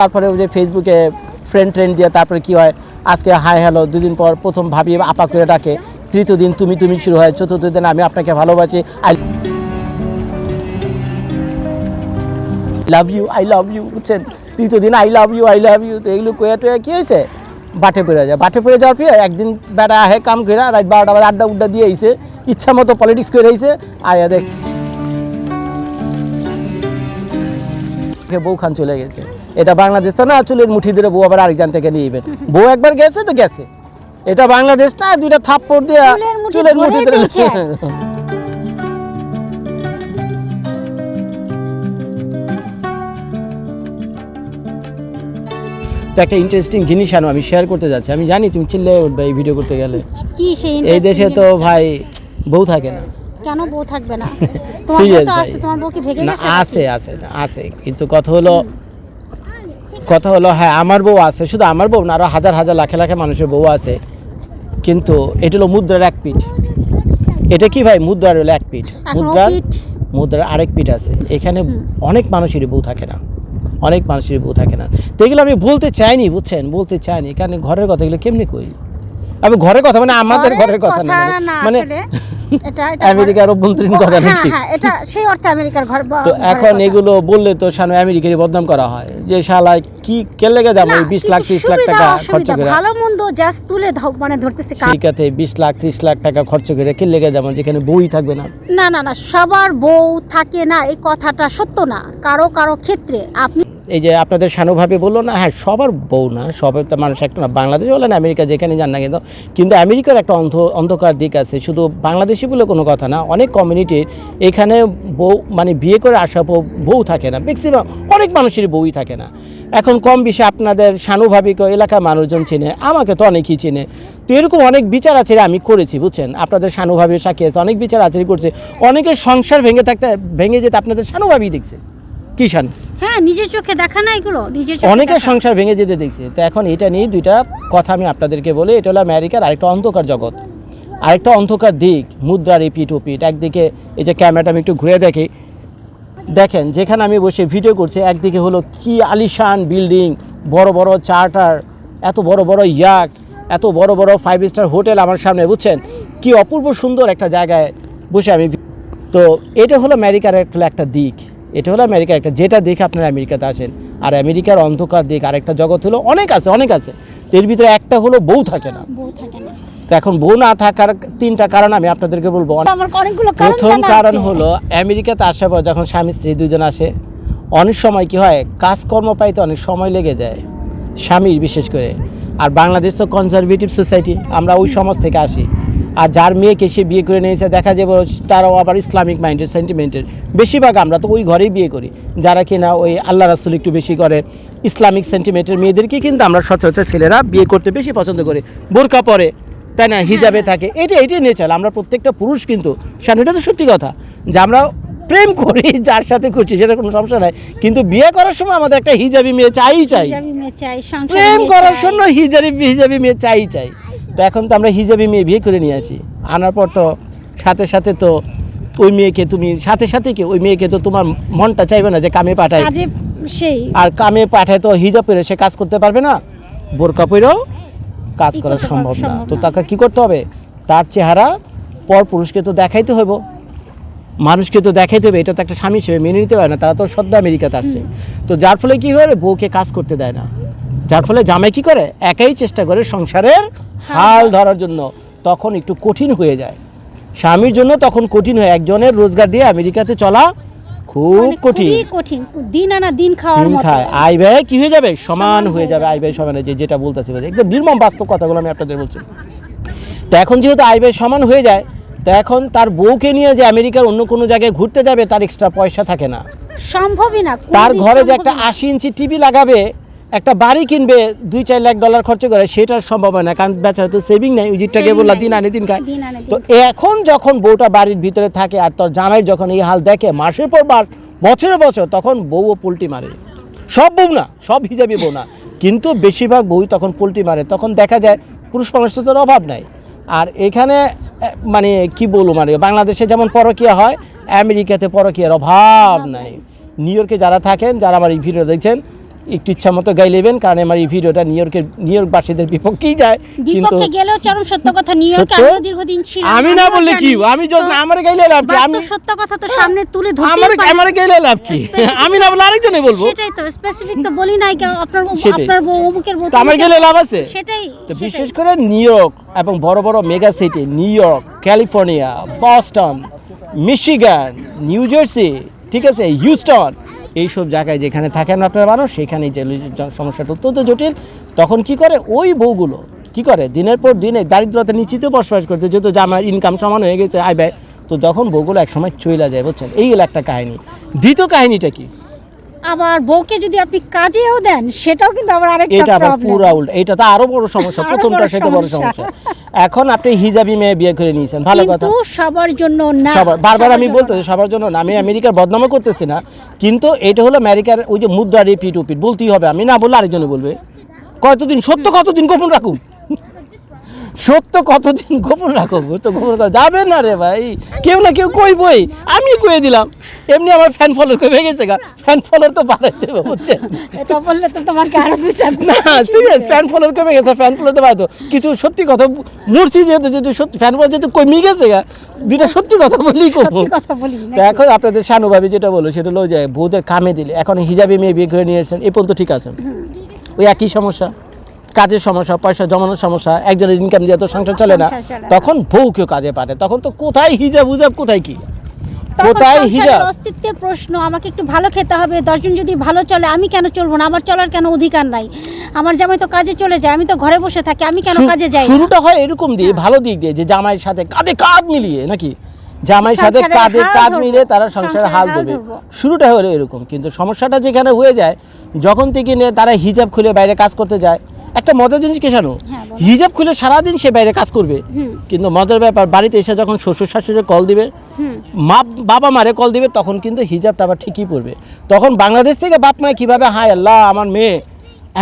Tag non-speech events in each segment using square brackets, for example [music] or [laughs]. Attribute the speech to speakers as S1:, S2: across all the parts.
S1: তারপরে ওই যে ফেসবুকে ফ্রেন্ড ট্রেন্ড দিয়ে তারপরে কি হয়? আজকে হাই হ্যালো দুদিন পর প্রথম ভাবি আপা করে ডাকে, তৃতীয় দিন তুমি তুমি শুরু হয়, চতুর্থ দিন আমি আপনাকে ভালোবাসি I love you I love you বুঝছেন? তৃতীয় দিন I love you I love you তো এগুলো কয়ে টয়ে কী হয়েছে? বাটে পড়ে যায়। বাটে পড়ে যাওয়ার পরে একদিন বেড়া আহে, কাম করে রাত বারোটা বাজে, আড্ডা উড্ডা দিয়ে আইছে, ইচ্ছা মতো পলিটিক্স করে আইছে, আয়া দেখ। বউ খান চলে গেছে। এটা বাংলাদেশ তো না চুলের মুঠি ধরে বউ আবার আরেকজন থেকে নিয়ে যাবেন বউ একবার গেছে তো গেছে। এটা বাংলাদেশ না দুইটা থাপ্পড় দিয়ে
S2: চুলের মুঠি ধরে
S1: ধরে তো একটা ইন্টারেস্টিং জিনিস আনো আমি শেয়ার করতে যাচ্ছি। আমি জানি তুমি চিল্লে উঠবে এই ভিডিও করতে গেলে।
S2: কি সেই
S1: এই দেশে তো ভাই বউ থাকে না।
S2: কেন বউ থাকবে না? [laughs] তোমার বউ তো আছে তোমার বউ কি ভেগে গেছে
S1: আছে আছে আছে। কিন্তু কথা হলো কথা হলো হ্যাঁ আমার বউ আছে শুধু আমার বউ না আরও হাজার হাজার লাখে লাখে মানুষের বউ আছে। কিন্তু এটা হলো মুদ্রার এক পিঠ। এটা কি ভাই? মুদ্রার হলো এক পিঠ। মুদ্রার মুদ্রার আরেক পিঠ আছে। এখানে অনেক মানুষেরই বউ থাকে না। অনেক মানুষেরই বউ থাকে না। তো এগুলো আমি বলতে চাইনি বুঝছেন? বলতে চাইনি। কারণ ঘরের কথাগুলো কেমনি কই? আমি ঘরের কথা মানে আমাদের ঘরের কথা না মানে
S2: আসলে। এটা
S1: আমেরিকার অভ্যন্তরীণ কথা
S2: হ্যাঁ
S1: নাকি?
S2: হ্যাঁ এটা সেই অর্থে আমেরিকার ঘর
S1: তো এখন এগুলো বললে তো সামনে আমেরিকারই বদনাম করা হয়। যে কি কেলে যাব? বিশ লাখ ত্রিশ লাখ টাকা খরচ করে।
S2: ভালো মন্দ জাস্ট তুলে মানে ধরতেছে।
S1: শিকাতে বিশ লাখ ত্রিশ লাখ টাকা খরচ করে কি লেগে যাব? যেখানে বই থাকবে না।
S2: না না না সবার বউ থাকে না এই কথাটা সত্য না। কারও কারও ক্ষেত্রে। আপনি
S1: এই যে আপনাদের সানুভাবে বলল না হ্যাঁ সবার বউ না সবার তো মানুষ একটা না, বাংলাদেশ বলেন আমেরিকা যেখানে যান না কিন্তু কিন্তু আমেরিকার একটা অন্ধ, অন্ধকার দিক আছে, শুধু বাংলাদেশি বলে কোনো কথা না, অনেক কমিউনিটির এখানে বউ মানে বিয়ে করে আসা বউ থাকে না ম্যাক্সিমাম অনেক মানুষের বউই থাকে না। এখন কম বেশি আপনাদের সানুভাবিক এলাকার মানুষজন চেনে, আমাকে তো অনেকেই চেনে, তো এরকম অনেক বিচার আচারে আমি করেছি, বুঝছেন? আপনাদের সানুভাবে সাক্ষী আছে, অনেক বিচার আচারি করছে, অনেকের সংসার ভেঙে থাকতে, ভেঙে যেতে আপনাদের সানুভাবই দেখছে। কি শানু?
S2: হ্যাঁ নিজের চোখে দেখা না এগুলো নিজের চোখে
S1: অনেকের সংসার ভেঙে যেতে দেখছি। তো এখন এটা নিয়ে দুইটা কথা আমি আপনাদেরকে বলি। এটা হলো আমেরিকার আরেকটা অন্ধকার জগৎ। আরেকটা অন্ধকার দিক মুদ্রার এই পিঠ পিঠ একদিকে এই যে ক্যামেরাটা আমি একটু ঘুরে দেখি। দেখেন যেখানে আমি বসে ভিডিও করছি একদিকে হলো কি আলিশান বিল্ডিং বড় বড় চার্টার এত বড় বড় ইয়াক এত বড় বড় ফাইভ স্টার হোটেল আমার সামনে বুঝছেন? কি অপূর্ব সুন্দর একটা জায়গায় বসে আমি তো এটা হলো আমেরিকার একটা একটা দিক। এটা হলো আমেরিকার একটা যেটা দেখে আপনারা আমেরিকাতে আসেন। আর আমেরিকার অন্ধকার দিক আরেকটা জগৎ হলো অনেক আছে অনেক আছে। এর ভিতরে একটা হলো বউ থাকে না।
S2: বউ থাকে
S1: তো এখন বউ না থাকার তিনটা কারণ আমি আপনাদেরকে বলব। প্রথম কারণ। হলো আমেরিকাতে আসার পর যখন স্বামী স্ত্রী দুজন আসে অনেক সময় কি হয় কাজকর্ম পাইতে অনেক সময় লেগে যায় স্বামীর বিশেষ করে। আর বাংলাদেশ তো কনজারভেটিভ সোসাইটি আমরা ওই সমাজ থেকে আসি। আর যার মেয়েকে সে বিয়ে করে নিয়েছে দেখা যাবে তারাও আবার ইসলামিক মাইন্ডের সেন্টিমেন্টের বেশিরভাগ আমরা তো ওই ঘরেই বিয়ে করি যারা কিনা ওই আল্লাহ রাসুল একটু বেশি করে ইসলামিক সেন্টিমেন্টের মেয়েদেরকে কিন্তু আমরা সচরাচর ছেলেরা বিয়ে করতে বেশি পছন্দ করি। বোরকা পরে তাই না? হিজাবে থাকে এটা এটাই নেচার আমরা প্রত্যেকটা পুরুষ কিন্তু এটা তো সত্যি কথা যে আমরা প্রেম করি যার সাথে করছি সেটা কোনো সমস্যা নাই। কিন্তু বিয়ে করার সময় আমাদের একটা হিজাবি মেয়ে চাই চাই। প্রেম করার জন্য হিজাবি হিজাবি মেয়ে চাই চাই। তো এখন তো আমরা হিজাবি মেয়ে বিয়ে করে নিয়ে আসি। আনার পর তো সাথে সাথে তো ওই মেয়েকে তুমি সাথে সাথে কি ওই মেয়েকে তো তোমার মনটা চাইবে না যে কামে পাঠায়?
S2: সেই।
S1: আর কামে পাঠায় তো হিজাব পরে সে কাজ করতে পারবে না? বোরকা পরেও কাজ করা সম্ভব না। তো তাকে কি করতে হবে? তার চেহারা পর পুরুষকে তো দেখাইতে হইব। মানুষকে তো দেখাইতে হবে। এটা তো একটা স্বামী হিসেবে মেনে নিতে পারে না। তারা তো সদ্য আমেরিকাতে আসছে। তো যার ফলে কি হয় বউকে কাজ করতে দেয় না। যার ফলে জামাই কি করে? একাই চেষ্টা করে সংসারের হাল ধরার জন্য তখন একটু কঠিন হয়ে যায়। স্বামীর জন্য তখন কঠিন হয়। একজনের রোজগার দিয়ে আমেরিকাতে চলা খুব
S2: মানে
S1: কঠিন।
S2: কঠিন। দিন আনা দিন খাওয়ার মতো।
S1: খায়। আই ব্যয় কি হয়ে যাবে? সমান হয়ে
S2: হয়ে
S1: যাবে। আই ব্যয় সমান যে যেটা বলতেছিল একদম নির্মম বাস্তব কথাগুলো আমি আপনাদের বলছি। তো এখন যেহেতু আই ব্যয় সমান হয়ে যায় তো এখন তার বউকে নিয়ে যে আমেরিকার অন্য কোনো জায়গায় ঘুরতে যাবে তার এক্সট্রা পয়সা থাকে না।
S2: সম্ভবই না।
S1: তার ঘরে যে একটা। আশি ইঞ্চি টিভি লাগাবে একটা বাড়ি কিনবে দুই চার লাখ ডলার খরচ করে সেটা সম্ভব হয় না কারণ বেচারা তো সেভিং নাই উজিরটাকে
S2: Saving
S1: বললা দিন আনে দিন খায়। তো এখন যখন বউটা বাড়ির ভিতরে থাকে আর তোর জামাই যখন এই হাল দেখে মাসের পর মাস বছরের বছর তখন বউও পোল্টি মারে। সব বউ না সব হিসাবে বউ না। কিন্তু বেশিরভাগ বউই তখন পোল্টি মারে। তখন দেখা যায় পুরুষ মানুষের তো অভাব নাই। আর এখানে মানে কি বলব মানে বাংলাদেশে যেমন পরকীয়া হয় আমেরিকাতে পরকীয়ার অভাব নাই। নিউ ইয়র্কে যারা থাকেন যারা আমার এই ভিডিও দেখছেন একটু ইচ্ছা মতো গাই নেবেন কারণ আমার এই ভিডিওটা নিউ ইয়র্কের নিউ ইয়র্কবাসীদের বিপক্ষেই যায় কিন্তু
S2: বিপক্ষে গেলেও চরম সত্য কথা নিউ ইয়র্কে? আমিও দীর্ঘদিন ছিলাম
S1: আমি না বললে কি? আমি just
S2: তো
S1: আমার গাইলে লাভ কি? আমি
S2: সত্য কথা তো সামনে তুলে ধরতে
S1: আমার আমার গাইলে লাভ কি? আমি না বলে আরেকজনে বলব।
S2: সেটাই তো স্পেসিফিক তো বলি নাই আপনার আপনার অমুকের বউ
S1: আমার গেলে লাভ আছে?
S2: সেটাই
S1: তো বিশেষ করে নিউ ইয়র্ক এবং বড় বড় mega city New York California Boston Michigan New Jersey ঠিক আছে হিউস্টন এইসব জায়গায় যেখানে থাকেন আপনার মানুষ সেখানে যে সমস্যাটা অত্যন্ত জটিল। তখন কি করে? ওই বউগুলো কি করে? দিনের পর দিনে দারিদ্রতা নিশ্চিত বসবাস করতে যেহেতু জামার ইনকাম সমান হয়ে গেছে আয় ব্যয় তো তখন বউগুলো একসময় চইলা যায় বুঝছেন? এই হলো একটা কাহিনী। দ্বিতীয় কাহিনীটা কি?
S2: আবার বউকে যদি আপনি কাজেও দেন সেটাও কিন্তু আবার আরেকটা
S1: এটা আবার পুরা উল্টা। এটা তো আরও বড় সমস্যা।
S2: প্রথমটা
S1: সেটা
S2: বড় সমস্যা।
S1: এখন আপনি হিজাবি মেয়ে বিয়ে করে নিয়েছেন ভালো কথা।
S2: সবার জন্য না
S1: সবার বারবার আমি বলতেছি সবার জন্য না আমি আমেরিকার বদনামও করতেছি না কিন্তু এটা হলো আমেরিকার ওই যে মুদ্রা রিপিট উপিট বলতেই হবে আমি না বললে আরেকজনে বলবে। কতদিন সত্য কতদিন গোপন রাখুন? সত্য কতদিন গোপন রাখো তো গোপন করা যাবে না রে ভাই। কেউ না কেউ কইবই। আমি কয়ে দিলাম। এমনি আমার ফ্যান ফলোর কমে গেছে গা। ফ্যান ফলোর তো বাড়াইতে হবে বুঝছেন?
S2: এটা বললে তো তোমাকে আরও দুইটা
S1: না সিরিয়াস ফ্যান ফলোর কমে গেছে ফ্যান ফলোর তো বাড়তো কিছু সত্যি কথা মূর্ছি যেহেতু যদি সত্যি ফ্যান ফলোর যেহেতু কমে গেছে গা দুইটা সত্যি কথা বলি কমু।
S2: সত্যি কথা বলি
S1: তো এখন আপনাদের শানুভাবি যেটা বলো সেটা হলো যে বউদের কামে দিলে। এখন হিজাবি মেয়ে বিয়ে করে নিয়ে এসেছেন এ পর্যন্ত ঠিক আছে ওই একই সমস্যা? কাজের সমস্যা পয়সা জমানোর সমস্যা একজনের ইনকাম দিয়ে তো সংসার চলে না
S2: তখন চলে
S1: কেউ কাজে পারে। তখন তো কোথায় হিজাব উজাব কোথায় কি? কোথায় হিজাব?
S2: অস্তিত্বের প্রশ্ন আমাকে একটু ভালো খেতে হবে দশজন যদি ভালো চলে আমি কেন চলবো না? আমার চলার কেন অধিকার নাই? আমার জামাই তো কাজে চলে যায় আমি তো ঘরে বসে থাকি আমি কেন কাজে যাই?
S1: শুরুটা হয় এরকম দিয়ে ভালো দিক দিয়ে যে জামাইয়ের সাথে কাঁধে কাঁধ মিলিয়ে নাকি? জামাইয়ের সাথে কাঁধে কাঁধ। মিলিয়ে তারা সংসারে হাল
S2: হাল
S1: দেবে শুরুটা হলো এরকম কিন্তু সমস্যাটা যেখানে হয়ে যায় যখন থেকে নিয়ে তারা হিজাব খুলে বাইরে কাজ করতে যায় একটা মজার জিনিস কি জানো?
S2: হ্যাঁ,
S1: হিজাব খুলে সারাদিন সে বাইরে কাজ করবে। কিন্তু মজার ব্যাপার বাড়িতে এসে যখন শ্বশুর শাশুড়ি কল দিবে মা বাবা মারে কল দিবে তখন কিন্তু হিজাবটা আবার ঠিকই পড়বে। তখন বাংলাদেশ থেকে বাপ মায় কীভাবে হায় আল্লাহ আমার মেয়ে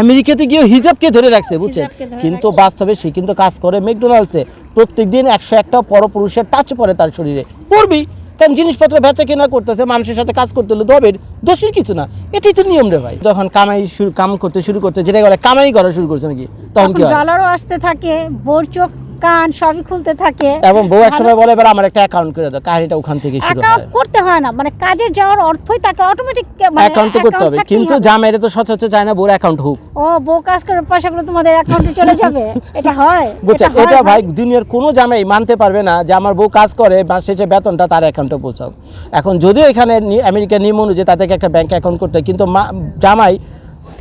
S1: আমেরিকাতে গিয়েও হিজাবকে ধরে রাখছে বুঝছেন? কিন্তু বাস্তবে সে কিন্তু কাজ করে ম্যাকডোনাল্ডসে প্রত্যেক দিন একশো একটা পরপুরুষের টাচ পড়ে তার শরীরে। পড়বি কারণ জিনিসপত্র বেচা কেনা করতেছে মানুষের সাথে কাজ করতে হলে দবের দোষের কিছু না। এটাই তো নিয়ম রে ভাই। যখন কামাই শুরু কাম করতে শুরু করতে যেটা বলে কামাই করা শুরু করছে নাকি? তখন কি
S2: ডলারও আসতে থাকে বোর চোখ কান সবই খুলতে থাকে।
S1: এবং বউ এক সময় বলে এবার আমার একটা অ্যাকাউন্ট করে দাও কাহিনীটা ওখান থেকে শুরু হয়।
S2: করতে হয় না মানে কাজে যাওয়ার অর্থই তাকে অটোমেটিক মানে
S1: অ্যাকাউন্ট তো করতে হবে কিন্তু। জামাইরে তো সচরাচর চায় না অ্যাকাউন্ট হোক।
S2: ও বউ কাজ করে তোমাদের অ্যাকাউন্টে চলে যাবে। এটা হয়
S1: বুঝছেন এটা ভাই। দুনিয়ার কোনো জামাই মানতে পারবে না যে আমার বউ কাজ করে মাস শেষে বেতনটা তার অ্যাকাউন্টে পৌঁছাও এখন যদিও এখানে আমেরিকার নিয়ম অনুযায়ী তাদেরকে একটা ব্যাংক অ্যাকাউন্ট করতে কিন্তু মা- জামাই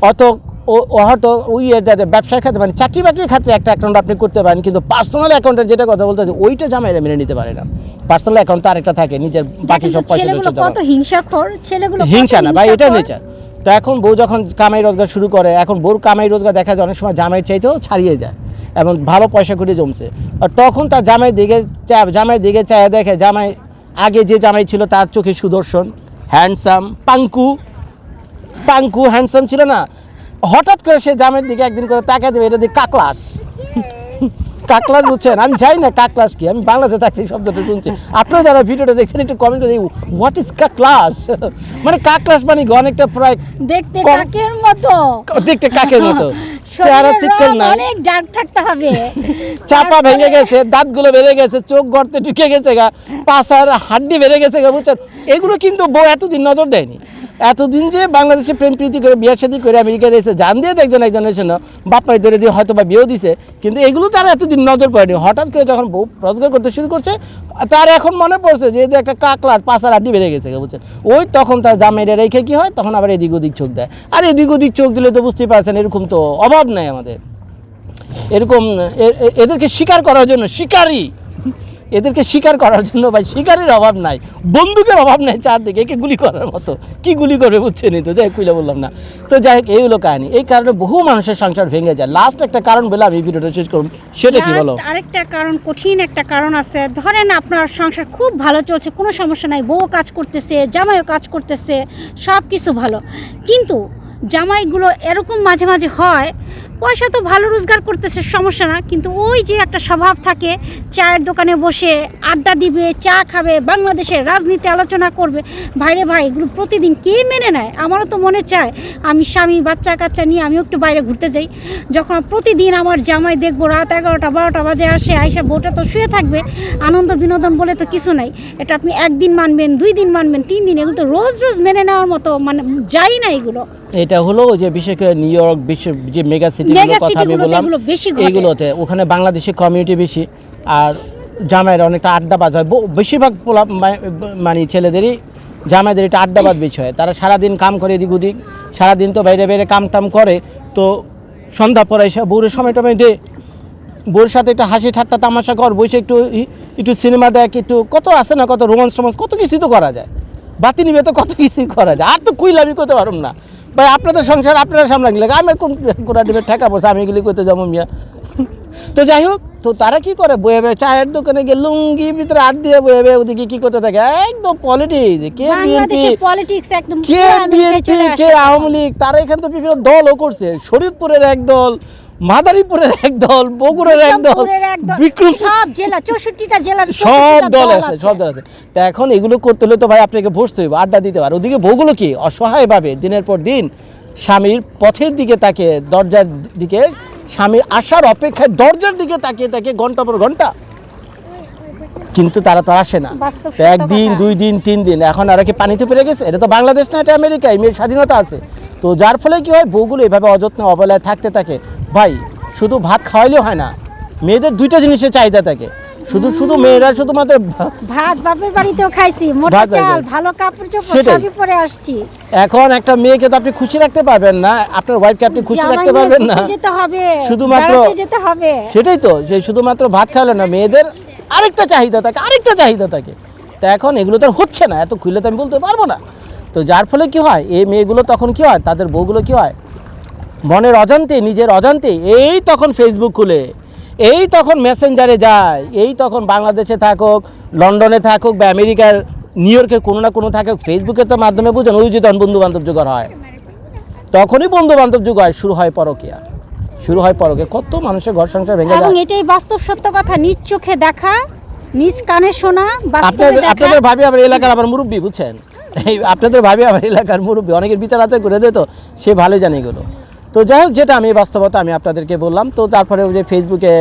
S1: অত হয়তো ওই এ ব্যবসার ক্ষেত্রে মানে চাকরি বাকরির ক্ষেত্রে একটা অ্যাকাউন্ট আপনি করতে পারেন কিন্তু পার্সোনাল অ্যাকাউন্টের যেটা কথা বলতে ওইটা জামাইরা মেনে নিতে পারে না। পার্সোনাল অ্যাকাউন্ট তো আরেকটা থাকে নিজের বাকি সব পয়সা
S2: ছেলেগুলো কত হিংসাখোর ছেলেগুলো
S1: হিংসা না ভাই এটা। নেচার। তো এখন বউ যখন কামাই রোজগার শুরু করে এখন বউর কামাই রোজগার দেখা যায় অনেক সময় জামাইয়ের চাইতেও ছাড়িয়ে যায় এবং ভালো পয়সা করে জমছে। আর তখন তার জামাই দিকে জামাইয়ের দিকে চায় দেখে জামাই আগে যে জামাই ছিল তার চোখে সুদর্শন হ্যান্ডসাম পাঙ্কু পাঙ্কু হ্যান্ডসাম ছিল না হঠাৎ করে সে জামের দিকে একদিন করে তাকা দেবে এটা দিয়ে কাকলাস। কাকলাস বুঝছেন? আমি যাই না কাকলাস কি আমি বাংলাতে থাকছি এই শব্দটা শুনছি। আপনারা যারা ভিডিওটা দেখছেন একটু কমেন্ট করে হোয়াট ইজ কাকলাস? মানে কাকলাস মানে অনেকটা প্রায়
S2: দেখতে কাকের মতো।
S1: দেখতে কাকের মতো। চেহারা
S2: শরীরের
S1: নাই।
S2: অনেক ডার্ক থাকতে হবে।
S1: চাপা ভেঙে গেছে দাঁতগুলো বেড়ে গেছে চোখ গর্তে ঢুকে গেছে গা পাশার হাড্ডি বেড়ে গেছে গা বুঝছেন? এগুলো কিন্তু বউ এতদিন নজর দেয়নি। এতদিন যে বাংলাদেশে প্রেম প্রীতি করে বিয়ে শাদী করে জান দিয়ে একজন একজনের জন্য বাপ্পাই ধরে দিয়ে হয়তো বা বিয়েও দিছে কিন্তু এগুলো তার এতদিন নজর পড়েনি। হঠাৎ করে যখন বউ রোজগার করতে শুরু করছে তার এখন মনে পড়ছে যে একটা কাকলার পাশার হাড্ডি বেড়ে গেছে গা বুঝছেন? ওই তখন তার জামাইরে রেখে কি হয়? তখন আবার এদিক ওদিক চোখ দেয়। আর এদিক ওদিক চোখ দিলে তো বুঝতেই পারছেন এরকম তো অভাব নাই আমাদের। এরকম এদেরকে শিকার করার জন্য, শিকারী! এদেরকে শিকার করার জন্য ভাই, শিকারের অভাব নাই। বন্দুকের অভাব নাই চারদিকে, একে গুলি করার মতো। কি গুলি করবে বুঝছেনই তো? যাই কুইলা বললাম না। তো যাই হোক, এই হলো কাহিনী। এই কারণে বহু মানুষের সংসার ভেঙে যায়। লাস্ট একটা কারণ বলে আমি ভিডিওটা শেষ করুন সেটা কি বলো?
S2: আরেকটা কারণ, কঠিন একটা কারণ আছে। ধরেন আপনার সংসার খুব ভালো চলছে, কোনো সমস্যা নাই। বউ কাজ করতেছে, জামাইও কাজ করতেছে সব কিছু ভালো। কিন্তু জামাইগুলো এরকম মাঝে মাঝে হয় পয়সা তো ভালো রোজগার করতেছে, সমস্যা না। কিন্তু ওই যে একটা স্বভাব থাকে, চায়ের দোকানে বসে আড্ডা দিবে, চা খাবে, বাংলাদেশের রাজনীতি আলোচনা করবে, ভাইরে ভাই, এগুলো প্রতিদিন কে মেনে নেয়? আমারও তো মনে চায়, আমি স্বামী, বাচ্চা, কাচ্চা নিয়ে আমিও একটু বাইরে ঘুরতে যাই। যখন প্রতিদিন আমার জামাই দেখব রাত এগারোটা, বারোটা বাজে আসে, আইসা বউটা তো শুয়ে থাকবে, আনন্দ বিনোদন বলে তো কিছু নাই। এটা আপনি একদিন মানবেন, দুই দিন মানবেন, তিন দিন, এগুলো তো রোজ রোজ মেনে নেওয়ার মতো মানে যাই না এগুলো।
S1: এটা হলো যে বিশেষ করে নিউ ইয়র্ক বিশ্ব যে মেগা সিটিগুলোর
S2: মেগা
S1: কথা আমি বললাম
S2: এগুলো বেশি ঘটে।
S1: এইগুলোতে ওখানে বাংলাদেশি কমিউনিটি বেশি আর জামাইরা অনেকটা আড্ডাবাজ হয়। বেশিরভাগ পোলা মানে ছেলেদেরই জামাইদের এটা আড্ডাবাজ বেশি হয়। তারা সারাদিন কাম করে এদিক ওদিক সারাদিন তো বাইরে বাইরে কাম টাম করে। তো সন্ধ্যা পরে এসে বউরের সময় টমে দে বউর সাথে একটু হাসি ঠাট্টা তামাশা কর বসে একটু একটু সিনেমা দেখ একটু কত আছে না কত রোমান্স টোমান্স কত কিছুই তো করা যায়। বাতি নিবে তো কত কিছুই করা যায়। আর তো কুইলামি করতে পারুম না। ভাই আপনাদের সংসার আপনারা সামলাগি লাগে আমি কোন কোটা ডিবে ঠেকা পড়ছে আমি এগুলি করতে যাব মিয়া। তো যাই হোক তো তারা কি করে? বয়ে বে চায়ের দোকানে গিয়ে লুঙ্গি ভিতরে হাত দিয়ে বয়ে বে ওদিকে কি করতে থাকে? একদম পলিটিক্স কে বিএনপি
S2: পলিটিক্স একদম
S1: কে বিএনপি কে আওয়ামী লীগ তারা এখানে তো বিভিন্ন দলও করছে। শরীফপুরের এক দল মাদারীপুরের এক দল বগুড়ার এক দল বিক্রম
S2: সব জেলা চৌষট্টিটা জেলার
S1: সব দল আছে সব দল আছে। তা এখন এগুলো করতে হলে তো ভাই আপনাকে বসতে হবে আড্ডা দিতে পারে ওদিকে বউগুলো কি? অসহায়ভাবে দিনের পর দিন স্বামীর পথের দিকে তাকে দরজার দিকে স্বামীর আসার অপেক্ষায় দরজার দিকে তাকিয়ে তাকে ঘণ্টা পর ঘণ্টা কিন্তু তারা তো আসে না। একদিন দুই দিন তিন দিন এখন আর কি পানিতে পেরে গেছে? এটা তো বাংলাদেশ না এটা আমেরিকা মেয়ের স্বাধীনতা আছে। তো যার ফলে কি হয় বউগুলো এভাবে অযত্নে অবহেলায় থাকতে থাকে। ভাই শুধু ভাত খাওয়াইলেও হয় না মেয়েদের দুইটা জিনিসের চাহিদা থাকে। শুধু শুধু মেয়েরা শুধুমাত্র
S2: ভাত বাপের বাড়িতেও খাইছি মোটা চাল ভালো কাপড় চোপড় সবই পরে আসছি।
S1: এখন একটা মেয়েকে তো আপনি খুশি রাখতে পারবেন না আপনার ওয়াইফকে আপনি খুশি রাখতে পারবেন না।
S2: যেতে হবে
S1: শুধুমাত্র-
S2: যেতে হবে।
S1: সেটাই তো যে শুধুমাত্র ভাত খাওয়ালে না মেয়েদের আরেকটা চাহিদা থাকে, আরেকটা চাহিদা থাকে। তা এখন এগুলো তো হচ্ছে না, এত খুলে তো আমি বলতে পারব না। তো যার ফলে কি হয়, এই মেয়েগুলো তখন কি হয়, তাদের বউগুলো কি হয়, মনের অজান্তে, নিজের অজান্তে, এই তখন ফেসবুক খুলে, এই তখন মেসেঞ্জারে যায়, এই তখন বাংলাদেশে থাকুক, লন্ডনে থাকুক বা আমেরিকার নিউ ইয়র্কের কোনো না কোনো থাকুক ফেসবুকের তো মাধ্যমে বুঝেন, ওই যে তখন বন্ধু বান্ধব হয়, তখনই বন্ধু বান্ধব যুগ হয় শুরু হয় পরকিয়া। শুরু হয় পরকিয়া কত মানুষের ঘর সংসার ভেঙে
S2: এবং এটাই বাস্তব সত্য কথা নিজ চোখে দেখা নিজ কানে শোনা
S1: আপনাদের আপনাদের ভাবি আবার এলাকার আবার মুরব্বী বুঝছেন? এই আপনাদের ভাবি আবার এলাকার মুরব্বী। অনেকের বিচার আচার করে দেয় তো সে ভালো জানে এগুলো। তো যাই হোক যেটা আমি বাস্তবতা আমি আপনাদেরকে বললাম। তো তারপরে ওই যে ফেসবুকে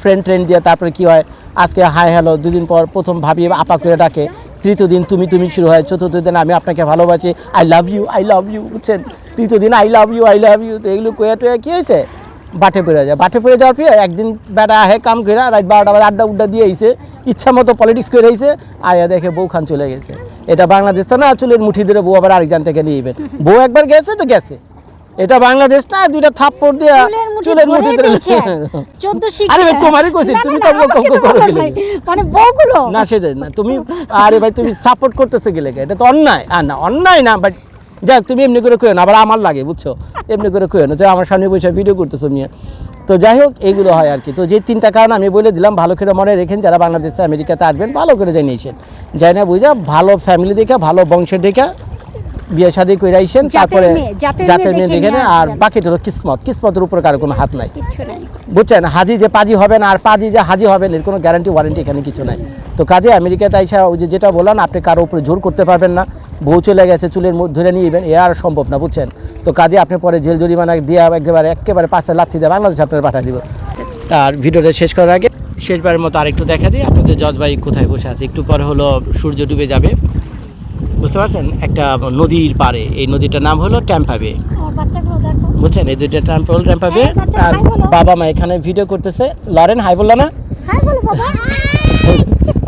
S1: ফ্রেন্ড ট্রেন্ড দিয়ে তারপরে কি হয়? আজকে হাই হ্যালো দুদিন পর প্রথম ভাবি আপা করে ডাকে। তৃতীয় দিন তুমি তুমি শুরু হয়। চতুর্থ দিন আমি আপনাকে ভালোবাসি। I love you I love you বুঝছেন? তৃতীয় দিন I love you I love you তো এগুলো কয়ে টয়ে কী হয়েছে? বাটে পড়ে যায়। বাটে পড়ে যাওয়ার পরে একদিন বেটা আহে কাম করে রাত বারোটা বাজে আড্ডা উড্ডা দিয়ে আইছে ইচ্ছা মতো পলিটিক্স করে আইছে আয়া দেখে বউ খান চলে গেছে। এটা বাংলাদেশ তো না চুলের মুঠি ধরে বউ আবার আরেকজন থেকে নিয়ে বউ একবার গেছে তো গেছে। এটা বাংলাদেশ না দুইটা থাপ্পড় দিয়া
S2: চুলের মুঠি ধরে
S1: আরে ভাই, তোমারই কইছি, তুমি তো বউ- করে
S2: বলো মানে বউগুলো।
S1: না না তুমি আরে ভাই তুমি সাপোর্ট করতেছে গেলে এটা তো অন্যায়। আর না অন্যায় না বাট যাক, তুমি এমনি করে কইও না, আবার আমার লাগে, বুঝছ? এমনি করে কইও না, যে আমার সামনে বসে ভিডিও করতেছো নিয়ে তো যাই হোক, এইগুলো হয় আর কি। তো যে তিনটা কারণ আমি বলে দিলাম, ভালো করে মনে রেখেন, যারা বাংলাদেশে, আমেরিকাতে আসবেন, ভালো করে জানিয়েছেন। যাই না বুঝা, ভালো ফ্যামিলি দেখা, ভালো বংশ দেখে বিয়ে শাদী করে আইসেন তারপরে
S2: জাতের মেয়ে দেখে
S1: আর বাকিটা হলো কিসমত কিসমতের উপর কারও কোনো হাত নাই। বুঝছেন? হাজি যে পাজি হবে না আর পাজি যে হাজি হবেন এর কোনো গ্যারান্টি ওয়ারেন্টি এখানে কিছু নাই। তো কাজে আমেরিকাতে আইসা ওই যে যেটা বললাম আপনি কারও উপরে জোর করতে পারবেন না। বউ চলে গেছে চুলের ধরে নিয়ে যাবেন এ আর সম্ভব না বুঝছেন? তো কাজে আপনি পরে জেল জরিমানা দিয়ে একেবারে একেবারে পাশে লাথি দিয়ে বাংলাদেশ আপনার পাঠিয়ে দিব। আর ভিডিওটা শেষ করার আগে শেষবারের মতো আরেকটু দেখা দিই। আপনাদের জজ ভাই কোথায় বসে আছে? একটু পরে হলো সূর্য ডুবে যাবে। বুঝতে পারছেন? একটা নদীর পারে এই নদীটার নাম হলো ট্যাম্পাবে
S2: দেখো।
S1: বুঝছেন? এই দুইটা ট্যাম্প
S2: হলো ট্যাম্পাবে
S1: আর বাবা মা এখানে ভিডিও করতেছে। লরেন হাই বলল না?
S2: হ্যাঁ [laughs]